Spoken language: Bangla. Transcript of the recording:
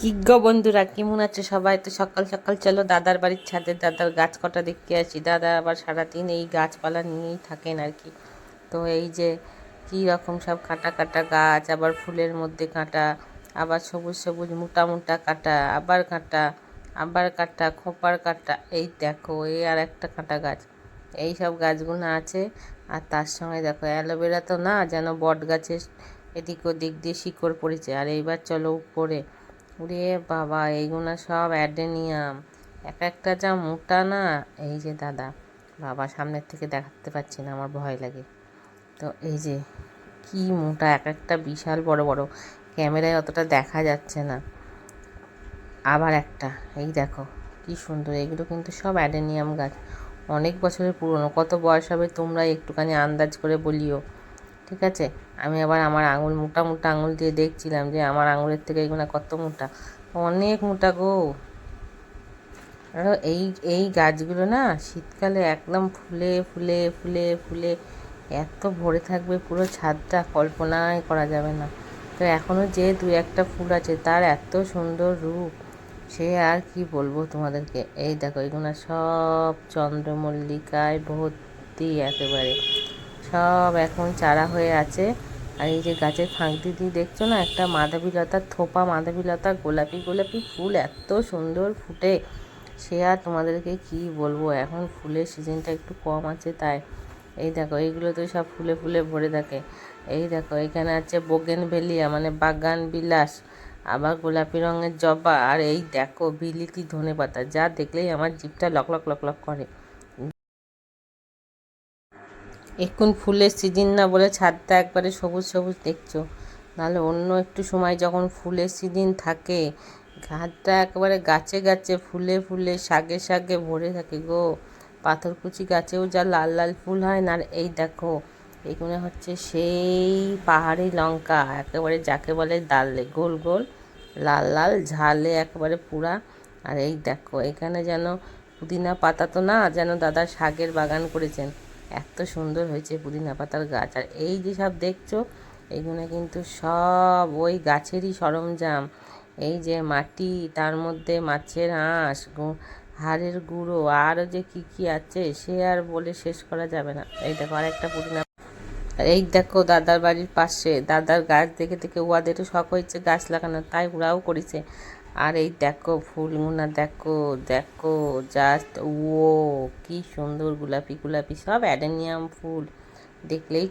কি গো বন্ধুরা, কেমন আছে সবাই? তো সকাল সকাল চলো দাদার বাড়ির ছাদে, দাদার গাছ কটা দেখতে আসি। দাদা আবার সারাদিন এই গাছপালা নিয়েই থাকেন আর কি। তো এই যে কী রকম সব কাটা কাটা গাছ, আবার ফুলের মধ্যে কাঁটা, আবার সবুজ সবুজ মোটা মোটা কাটা, আবার কাঁটা, আবার কাটা, খোপার কাটা, এই দেখো এই আর একটা কাঁটা গাছ। এই সব গাছগুলো আছে, আর তার সঙ্গে দেখো অ্যালোভেরা তো না, যেন বট গাছের এদিক ওদিক দিয়ে শিকড় পড়েছে। আর এইবার চলো উপরে ওরে বাবা, এইগুলো সব অ্যাডেনিয়াম। এক একটা যা মোটা না, এই যে দাদা, বাবা সামনের থেকে দেখাতে পাচ্ছি না, আমার ভয় লাগে। তো এই যে, কি মোটা, এক একটা বিশাল বড় বড়। ক্যামেরায় অতটা দেখা যাচ্ছে না। আবার একটা, এই দেখো, কি সুন্দর, এগুলো কিন্তু সব অ্যাডেনিয়াম গাছ। অনেক বছরের পুরনো, কত বয়স হবে তোমরা একটুখানি আন্দাজ করে বলিও। ঠিক আছে? আমি আবার আমার আঙুল, মোটা মোটা আঙুল দিয়ে দেখছিলাম যে আমার আঙুলের থেকে এগুলো কত মোটা? অনেক মোটা গো। আর এই এই গাছগুলো না শীতকালে একদম ফুলে ফুলে ফুলে ফুলে এত ভরে থাকবে পুরো ছাদটা কল্পনাই করা যাবে না। তো এখনও যে দু একটা ফুল আছে তার এত সুন্দর রূপ, সে আর কি বলব তোমাদেরকে? এই দেখো এগুলো সব চন্দ্রমল্লিকায় ভর্তি একেবারে। সব এখন চারা হয়ে আছে। আর এই যে গাছের ফাঁক দিয়ে দেখছ না, একটা মাধবী লতার থোপা মাধবী লতা, গোলাপি গোলাপি ফুল এত সুন্দর ফুটে। সে আর তোমাদেরকে কি বলব, এখন ফুলের সিজনটা একটু কম আছে তাই। এই দেখো, এইগুলো তো সব ফুলে ফুলে ভরে থাকে। এই দেখো, এখানে আছে বোগেন ভেলিয়া মানে বাগান বিলাস, আবার গোলাপি রঙের জবা, আর এই দেখো বিলিতি ধনে পাতা যা দেখলেই আমার জিভটা লক লক লক লক করে। এখন ফুলের সিজন না বলে ছাদটা একবারে সবুজ সবুজ দেখছ। নাহলে অন্য একটু সময় যখন ফুলের সিজন থাকে, ঘাটটা একেবারে গাছে গাছে, ফুলে ফুলে, শাগে শাগে ভরে থাকে গো। পাথরকুচি গাছেও যা লাল লাল ফুল হয় না, আর এই দেখো এগুলো হচ্ছে সেই পাহাড়ি লঙ্কা, একেবারে যাকে বলে ডালে, গোল গোল, লাল লাল, ঝালে একেবারে পুরা। আর এই দেখো, এখানে যেন পুদিনা পাতা তো না, যেন দাদা শাকের বাগান করেছেন। এত সুন্দর হয়েছে পুদিনা পাতার গাছ। আর এই যে সব দেখছ, এগুলো কিন্তু সব ওই গাছেরই সরঞ্জাম। এই যে মাটি, তার মধ্যে মাছের আঁশ হাড়ের গুঁড়ো, আরও যে কি কি আছে, সে আর বলে শেষ করা যাবে না। এই দেখো আর একটা পুদিনা এই দেখো দাদার বাড়ির পাশে, দাদার গাছ দেখে দেখে ওয়াদেরও শখ হয়েছে গাছ লাগানো তাই ওরাও করেছে। আর এই দেখো ফুলগুনা, দেখো দেখো জাস্ট ও কি সুন্দর গোলাপি গোলাপি, সব অ্যাডেনিয়াম ফুল। দেখলেই